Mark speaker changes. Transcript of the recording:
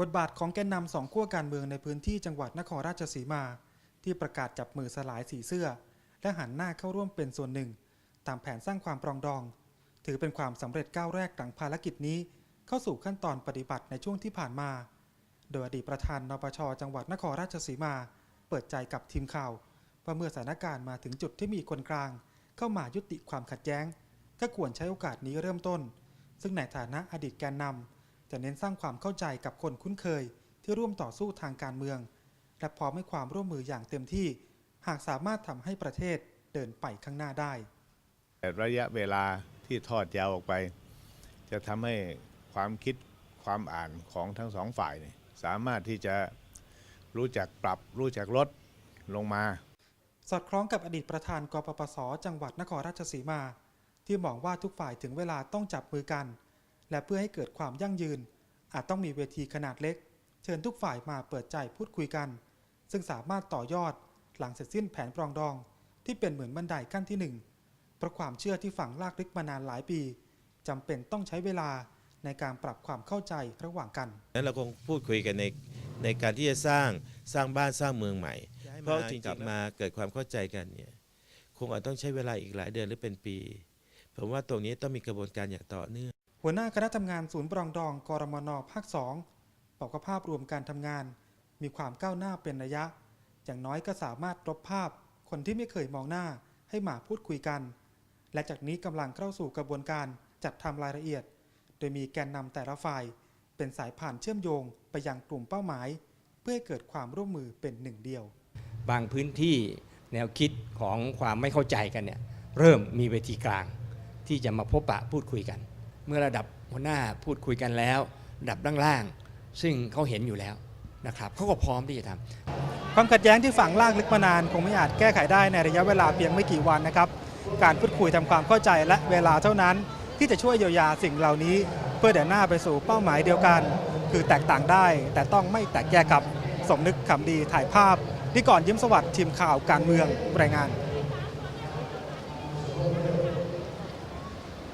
Speaker 1: บทบาทของแกนนำสองขั้วการเมืองในพื้นที่จังหวัดนครราชสีมา ที่ประกาศจับมือสลายสีเสื้อ และหันหน้าเข้าร่วมเป็นส่วนหนึ่ง ตามแผนสร้างความปรองดอง ถือเป็นความสำเร็จก้าวแรกหลังภารกิจนี้ เข้าสู่ขั้นตอนปฏิบัติในช่วงที่ผ่านมา โดยอดีตประธานนปชจังหวัดนครราชสีมา เปิดใจกับทีมข่าวว่าเมื่อสถานการณ์มาถึงจุดที่มีคนกลาง เข้ามายุติความขัดแย้ง ก็ควรใช้โอกาสนี้เริ่มต้น ซึ่งในฐานะอดีตแกนนำ จะเน้นสร้างความเข้าใจกับคนคุ้นเคย ที่ร่วมต่อสู้ทางการเมือง และพร้อมให้ความร่วมมืออย่างเต็มที่ หากสามารถทำให้ประเทศเดินไปข้างหน้าได้
Speaker 2: แต่ระยะเวลาที่ทอดยาวออกไป จะทำให้ความคิดความอ่านของทั้งสองฝ่ายเนี่ยสามารถที่จะรู้จักปรับรู้จักลดลงมา
Speaker 1: สอดคล้องกับอดีตประธานกปปส จังหวัดนครราชสีมา ที่มองว่าทุกฝ่ายถึงเวลาต้องจับมือกัน และเพื่อให้เกิดความยั่งยืน อาจต้องมีเวทีขนาดเล็ก เชิญทุกฝ่ายมาเปิดใจพูดคุยกัน ซึ่งสามารถต่อยอดหลังเสร็จสิ้นแผนปรองดอง ที่เป็นเหมือนบันไดขั้นที่หนึ่งเพราะความเชื่อที่ฝังลากลึกมานานหลายปีจำเป็นต้องใช้เวลาในการปรับความเข้าใจระหว่างกัน
Speaker 3: นั้นเราคงพูดคุยกันในในการที่จะสร้างสร้างบ้านสร้างเมืองใหม่ เพราะจริงๆมาเกิดความเข้าใจกันเนี่ยคงอาจต้องใช้เวลาอีกหลายเดือนหรือเป็นปี ผมว่าตรงนี้ต้องมีกระบวนการอย่างต่อเนื่อง
Speaker 1: หัวหน้าคณะทำงานศูนย์ปรองดองกรมนภาคสองบอกว่าภาพรวมการทำงาน มีความก้าวหน้าเป็นระยะ อย่างน้อยก็สามารถลบภาพ คนที่ไม่เคยมองหน้าให้มาพูดคุยกัน และจากนี้กำลังเข้าสู่กระบวนการจัดทำรายละเอียด โดยมีแกนนำแต่ละฝ่าย เป็นสายผ่านเชื่อมโยงไปยังกลุ่มเป้าหมาย เพื่อให้เกิดความร่วมมือเป็นหนึ่งเดียว
Speaker 4: บางพื้นที่แนวคิดของความไม่เข้าใจกันเนี่ยเริ่มมีเวทีกลาง ที่จะมาพบปะพูดคุยกัน เมื่อระดับหัวหน้าพูดคุยกันแล้วระดับล่างๆซึ่งเขาเห็นอยู่แล้วนะครับเขาก็พร้อมที่จะทำ
Speaker 1: ความขัดแย้งที่ฝังลากลึกมานานคงไม่อาจแก้ไขได้ในระยะเวลาเพียงไม่กี่วันนะครับ การพูดคุยทำความเข้าใจและเวลาเท่านั้น ที่จะช่วยเยียวยาสิ่งเหล่านี้ เพื่อเดินหน้าไปสู่เป้าหมายเดียวกัน คือแตกต่างได้ แต่ต้องไม่แตกแยกครับสมนึกคำดีถ่ายภาพนิกรยิ้มสวัสดิ์ทีมข่าวการเมืองรายงาน